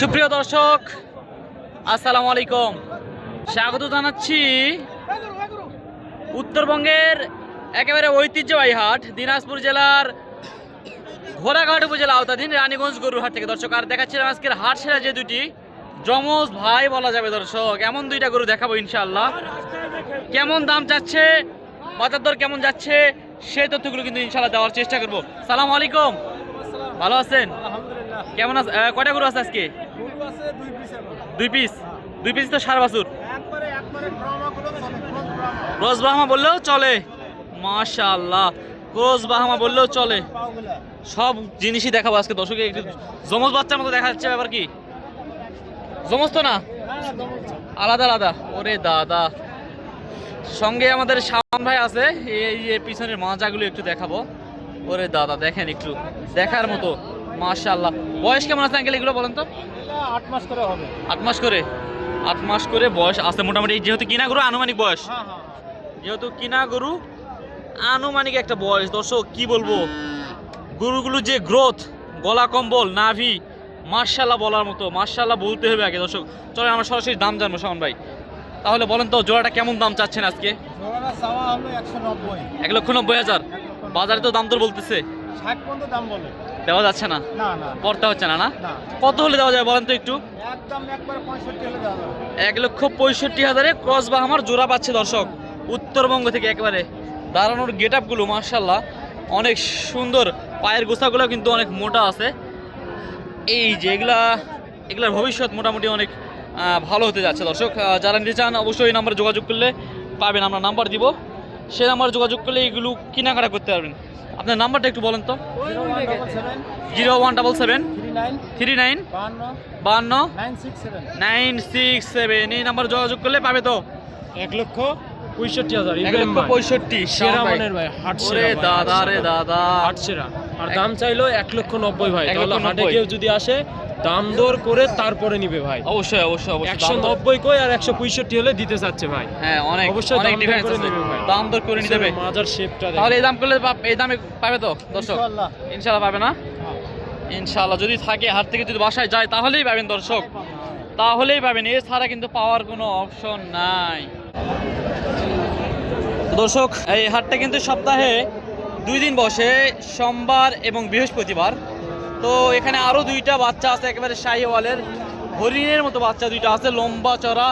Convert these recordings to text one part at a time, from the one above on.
সুপ্রিয় দর্শক, আসসালামু আলাইকুম। স্বাগত জানাচ্ছি উত্তরবঙ্গের একেবারে ঐতিহ্যবাহী হাট, দিনাজপুর জেলার ঘোড়াঘাট উপজেলা আওতাধীন রানীগঞ্জ গরুর হাট থেকে। দর্শক, আর দেখাচ্ছিলাম আজকের হাট সেরা যে দুটি, যমজ ভাই বলা যাবে দর্শক। এমন দুইটা গরু দেখাবো ইনশাল্লাহ কেমন দাম যাচ্ছে বাজার দর কেমন যাচ্ছে, সেই তথ্যগুলো কিন্তু ইনশাল্লাহ দেওয়ার চেষ্টা করব। সালাম আলাইকুম। ভালো আছেন? কেমন আছে কয়টা গরু আছে আজকে? দুই পিস দুই পিস তো সার বাছুর? ক্রস বাহামা বললেও চলে। মাশাআল্লাহ। ক্রস বাহামা বললেও চলে। সব জিনিসই দেখাবো আজকে দর্শকে একটু জমজ বাচ্চার মতো দেখা যাচ্ছে ব্যাপার কি? জমজ তো না? হ্যাঁ আলাদা আলাদা। ওরে দাদা। সঙ্গে আমাদের শাওন ভাই আছে এই যে পিছনের মাজাগুলো একটু দেখাবো। ওরে দাদা দেখেন একটু। দেখার মতো। মাশাআল্লাহ। বয়স কেমন আছে আঙ্কেল এগুলো বলেন তো? আট মাস করে হবে। আট মাস করে? আট মাস করে বয়স আছে মোটামুটি। যেহেতু কিনা গরু আনুমানিক বয়স? হ্যাঁ হ্যাঁ যেহেতু কিনা গরু আনুমানিক একটা বয়স। দর্শক কি বলব? গরুগুলো যে গ্রোথ গলা কম্বল নাভি মার্শাল্লাহ বলার মতো। মার্শাল্লাহ বলতে হবে আগে দর্শক। চলেন আমরা সরাসরি দাম জানব শাওন ভাই। তাহলে বলেন তো জোড়াটা কেমন দাম চাচ্ছেন আজকে? এক লক্ষ নব্বই হাজার। বাজারে তো দাম তোর বলতেছে। ষাট পর্যন্ত দাম বলে। দেওয়া যাচ্ছে না? না না। পড়তে হচ্ছে না না? কত হলে দেওয়া যাবে বলেন তো একটু? একদম একবারে পঁয়ষট্টি হলে দেওয়া যাবে। এক লক্ষ পঁয়ষট্টি হাজারে ক্রস বা আমার জোড়া পাচ্ছে দর্শক। উত্তরবঙ্গ থেকে একেবারে দাঁড়ানোর গেট আপগুলো মার্শাল্লাহ অনেক সুন্দর। পায়ের গোছাগুলো কিন্তু অনেক মোটা আছে। এই যে এগুলা এগুলার ভবিষ্যৎ মোটামুটি অনেক ভালো হতে যাচ্ছে দর্শক। যারা নিতে চান অবশ্যই এই নাম্বারে যোগাযোগ করলে পাবেন। আমরা নাম্বার দিব। সে নাম্বারে যোগাযোগ করলে এগুলো কেনাকাটা করতে পারবেন। আপনার নাম্বারটা একটু বলেন তো। Zero one double seven. Three nine. বান্ন। নাইন বাহান্ন বাহান্ন নাইন সিক্স সেভেন। এই নাম্বার যোগাযোগ করলে পাবে তো। এক লক্ষ পঁয়ষট্টি হাজার এক লক্ষ পঁয়ষট্টি সেরা শাওন মানের ভাই হাট সেরা দাদা রে দাদা। হাট সেরা। আর দাম চাইলো এক লক্ষ নব্বই ভাই। তাহলে হাটে কেউ যদি আসে দাম দর করে তারপরে নিবে ভাই। অবশ্যই অবশ্যই অবশ্যই। একশো নব্বই কই আর একশো পঁয়ষট্টি হলে দিতে চাচ্ছে ভাই। হ্যাঁ অনেক অবশ্যই অনেক ডিফারেন্স আছে। ভাই। দাম দর করে নিতে হবে মাজার শেপটা তাহলে এই দাম করলে এই দামে পাবে তো দর্শক? ইনশাআল্লাহ। ইনশাল্লাহ পাবে না? ইনশাল্লাহ যদি থাকে হাট থেকে যদি বাসায় যায় তাহলেই পাবেন দর্শক। তাহলেই পাবেন। এছাড়া কিন্তু পাওয়ার কোনো অপশন নাই। দর্শক এই হাটটা কিন্তু সপ্তাহে দুই দিন বসে সোমবার এবং বৃহস্পতিবার। তো এখানে আরও দুইটা বাচ্চা আছে, একেবারে শাহিওয়ালের, হরিণের মতো বাচ্চা দুইটা আছে, লম্বা চড়া,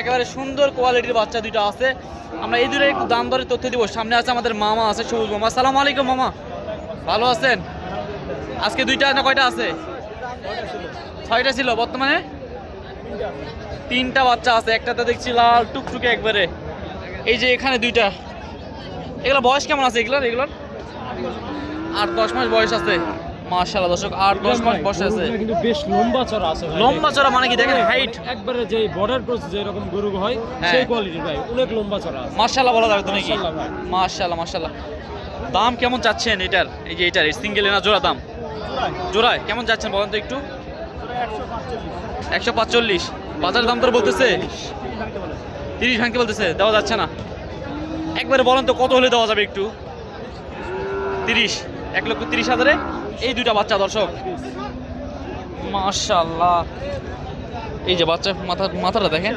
একেবারে সুন্দর কোয়ালিটির বাচ্চা দুইটা আছে। আমরা এই দুটো একটু দাম দরে তথ্য দিব। সামনে আছে আমাদের মামা আছে, সবুজ মামা। সালাম আলাইকুম, মামা। ভালো আছেন? আজকে দুইটা না কয়টা আছে? ছয়টা ছিল বর্তমানে? তিনটা বাচ্চা আছে, একটাতে দেখছি লাল টুকটুকে একবারে। এই যে এখানে দুইটা। এগুলো বয়স কেমন আছে এগুলোর? এগুলোর? আট, দশ মাস বয়স আছে। মার্শাল্লাহ দর্শক আট দশ মাস বয়স আছে কিন্তু বেশ লম্বা চড়া আছে ভাই। লম্বা চড়া মানে কি দেখেন হাইট একবারে যে বর্ডার ক্রস যেরকম গরু হয় হ্যাঁ। সেই কোয়ালিটির ভাই অনেক লম্বা চড়া আছে। মার্শাল্লাহ বলা যাবে তো নাকি মাশাআল্লাহ মার্শাল্লাহ দাম কেমন চাচ্ছেন এটার? এই যে এটার সিঙ্গেল না জোড়া দাম? জোড়ায়। কেমন যাচ্ছেন বলেন তো একটু? একশো পাঁচচল্লিশ। বাজারের দাম তোর বলতেছে? তিরিশ ভাঙতে বলতেছে দেওয়া যাচ্ছে না। একবারে বলেন তো কত হলে দেওয়া যাবে একটু? তিরিশ এক লক্ষ তিরিশ হাজারে? এই দুইটা বাচ্চা দর্শক। মাশাল্লাহ এই যে বাচ্চা মাথা মাথাটা দেখেন।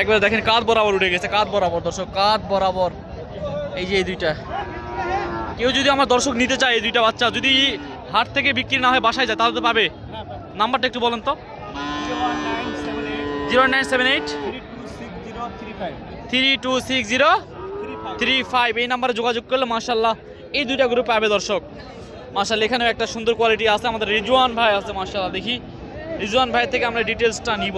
একবারে দেখেন কাঁধ বরাবর উঠে গেছে কাঁধ বরাবর দর্শক কাঁধ বরাবর। এই যে এই দুইটা। কেউ যদি আমার দর্শক নিতে চায় এই দুইটা বাচ্চা যদি হাট থেকে বিক্রি না হয় বাসায় যায় তাহলে তো পাবে। নাম্বারটা একটু বলেন তো। Zero nine seven eight. Three two six zero. Three five. Three এই নাম্বারে যোগাযোগ করলে মার্শাল্লাহ এই দুইটা গ্রুপ পাবে দর্শক। মার্শাল্লাহ এখানেও একটা সুন্দর কোয়ালিটি আছে। আমাদের রিজওয়ান ভাই আছে মার্শাল্লাহ দেখি। রিজওয়ান ভাই থেকে আমরা ডিটেলসটা নিব।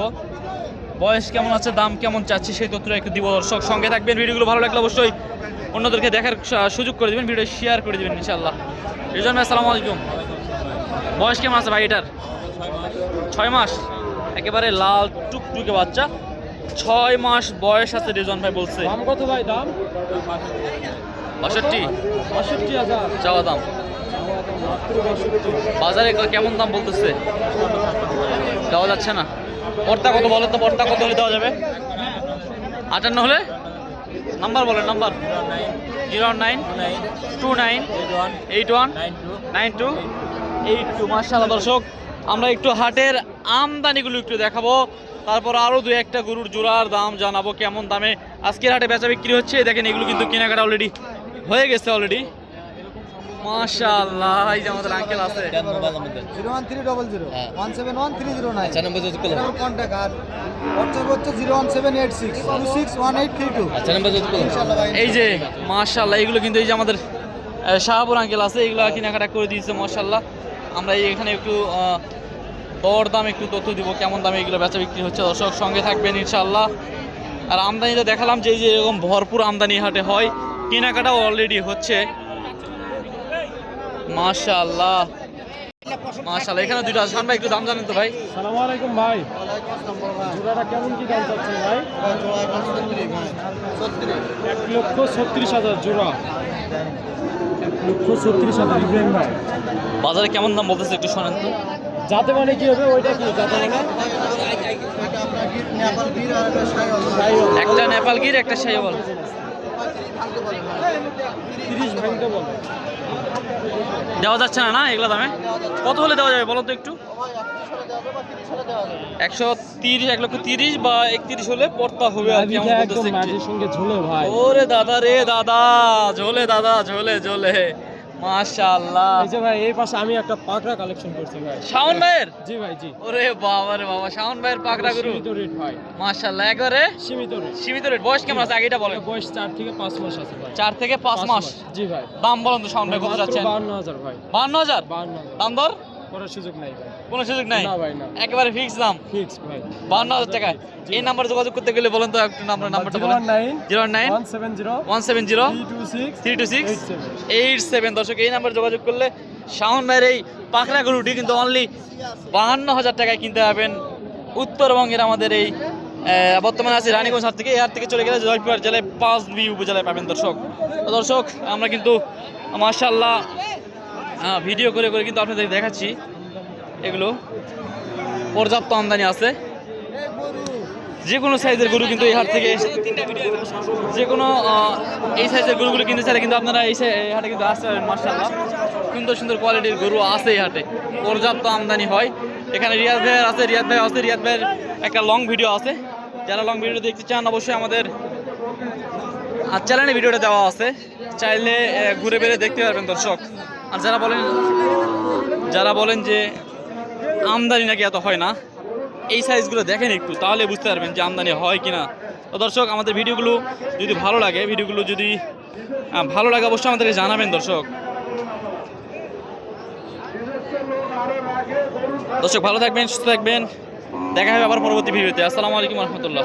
বয়স কেমন আছে, দাম কেমন চাচ্ছি, সেই তথ্যটা একটু দিব দর্শক। সঙ্গে থাকবেন, ভিডিওগুলো ভালো লাগলে অবশ্যই অন্যদেরকে দেখার সুযোগ করে দেবেন ভিডিও শেয়ার করে দেবেন ইনশাল্লাহ রিজওয়ান ভাই, আসসালামু আলাইকুম। বয়স কেমন আছে ভাই এটার? ছয় মাস। একেবারে লাল টুকটুকে বাচ্চা। ছয় মাস বয়স আছে, রিজওয়ান ভাই বলছে। কত ভাই, দাম? বাষট্টি? বাষট্টি হাজার। চাওয়া দাম? বাজারে কেমন দাম বলতেছে? দেওয়া যাচ্ছে না। পর্তা কত বলো তো পর্তা কত হলে দেওয়া যাবে? আটান্ন হলে? নাম্বার বলেন number. Zero nine two nine eight one nine two. Eight two মার্শাল্লাহ দর্শক আমরা একটু হাটের আমদানিগুলো একটু দেখাবো। তারপর আরও দু একটা গরুর জোড়ার দাম জানাব কেমন দামে। আজকের হাটে বেচা বিক্রি হচ্ছে দেখেন এগুলো কিন্তু কেনাকাটা অলরেডি হয়ে গেছে অলরেডি মাশাআল্লাহ এই যে আমাদের আঙ্কেল আছে। Zero one three double zero one seven one three zero nine আচ্ছা আর হোয়াটসঅ্যাপ হচ্ছে zero one seven eight six two six one eight three two আচ্ছা যদি এই যে মাশাআল্লাহ এগুলো কিন্তু এই যে আমাদের শাহাবুর আঙ্কেল আছে এগুলো কেনাকাটা করে দিয়েছে মাশাআল্লাহ। আমরা এই এখানে একটু দর দাম একটু তথ্য দিব কেমন দামে এগুলো বেচা বিক্রি হচ্ছে দর্শক সঙ্গে থাকবেন ইনশাআল্লাহ। আর আমদানিটা দেখালাম যে এই যে এরকম ভরপুর আমদানি হাটে হয় কেনাকাটাও অলরেডি হচ্ছে। মাশাআল্লাহ। মাশাআল্লাহ এখানে দুটো আছে। শান ভাই একটু দাম জানেন তো ভাই। সালাম আলাইকুম ভাই। জোড়াটা কেমন কি দাম চাচ্ছেন ভাই? এক লক্ষ ছত্রিশ হাজার জোড়া। এক লক্ষ ছত্রিশ হাজার ইব্রাহিম ভাই। বাজারে কেমন দাম বলতেছে একটু শোনেন তো। যাতে মানে কি হবে? ওইটা কি যাতে মানে? নেপাল একটা সাইওয়াল। সাইওয়াল। একটা নেপাল গির একটা শাহিওয়াল। তিরিশ ভাঙতে বলে দেওয়া যাচ্ছে না না এগুলো দামে? কত হলে দেওয়া যাবে বলো তো একটু? একশো তিরিশ এক লক্ষ তিরিশ বা একত্রিশ হলে পড়তা হবে আর কি সঙ্গে ঝুলে ভাই। ওরে দাদা রে দাদা ঝোলে দাদা ঝোলে ঝোলে। মাশাআল্লাহ। এই যে ভাই এই পাশে আমি একটা পাকড়া কালেকশন করছি ভাই। শাওন ভাইয়ের? জি ভাই জি। ওরে বাবা রে বাবা শাওন ভাইয়ের পাকড়া গুরু। সীমিত রেট ভাই। মাশাআল্লাহ একবারে? সীমিত রেট সীমিত রেট বয়স কেমন আছে? আগেটা বলেন। বয়স চার থেকে পাঁচ মাস আছে ভাই। চার থেকে পাঁচ মাস? জি ভাই। দাম বলেন তো শাওন ভাই কত যাচ্ছেন? বান্ন হাজার ভাই। বান্ন হাজার? বান্ন হাজার। দাম দর? করার সুযোগ নাই। কোনো সুযোগ নাই? না ভাই না। একেবারে ফিক্স দাম? ফিক্স ভাই। বান্ন হাজার টাকা। এই নাম্বারে যোগাযোগ করতে গেলে বলেন তো একটু নাম্বার নাম্বারটা বলেন। Nine zero nine one seven zero one seven zero three two six three two six eight seven eight seven দর্শক এই নাম্বারে যোগাযোগ করলে শাওন ভাইয়ের এই পাখরা গরুটি কিন্তু অনলি বাহান্ন হাজার টাকায় কিনতে পারবেন। উত্তরবঙ্গের আমাদের এই বর্তমানে আছে রানীগঞ্জ হাট থেকে। এই হাট থেকে চলে গেলে জয়পুরহাট জেলায় পাঁচ বি উপজেলায় পাবেন দর্শক। দর্শক আমরা কিন্তু মার্শাল্লাহ ভিডিও করে করে কিন্তু আপনাদের দেখাচ্ছি। এগুলো পর্যাপ্ত আমদানি আছে। যে কোনো সাইজের গরু কিন্তু এই হাট থেকে যে কোনো এই সাইজের গরুগুলো কিনতে চাইলে কিন্তু আপনারা এই হাটে কিন্তু আসতে পারেন মার্শাল্লাহ সুন্দর সুন্দর কোয়ালিটির গরু আছে এই হাটে। পর্যাপ্ত আমদানি হয়। এখানে রিয়াদ ভাইয়ের আছে, রিয়াদ ভাই আছে, রিয়াদ ভাইয়ের একটা লং ভিডিও আছে। যারা লং ভিডিও দেখতে চান, অবশ্যই আমাদের আর চ্যানেলে ভিডিওটা দেওয়া আছে। চাইলে ঘুরে বেড়ে দেখতে পারবেন দর্শক। আর যারা বলেন যারা বলেন যে আমদানি নাকি এত হয় না, এই সাইজগুলো দেখেন একটু, তাহলে বুঝতে পারবেন যে আমদানি হয় কিনা। তো দর্শক, আমাদের ভিডিওগুলো যদি ভালো লাগে, ভিডিওগুলো যদি ভালো লাগে, অবশ্যই আমাদেরকে জানাবেন দর্শক। দর্শক, ভালো থাকবেন, সুস্থ থাকবেন। দেখা হবে আবার পরবর্তী ভিডিওতে। আসসালামু আলাইকুম রহমতুল্লাহ।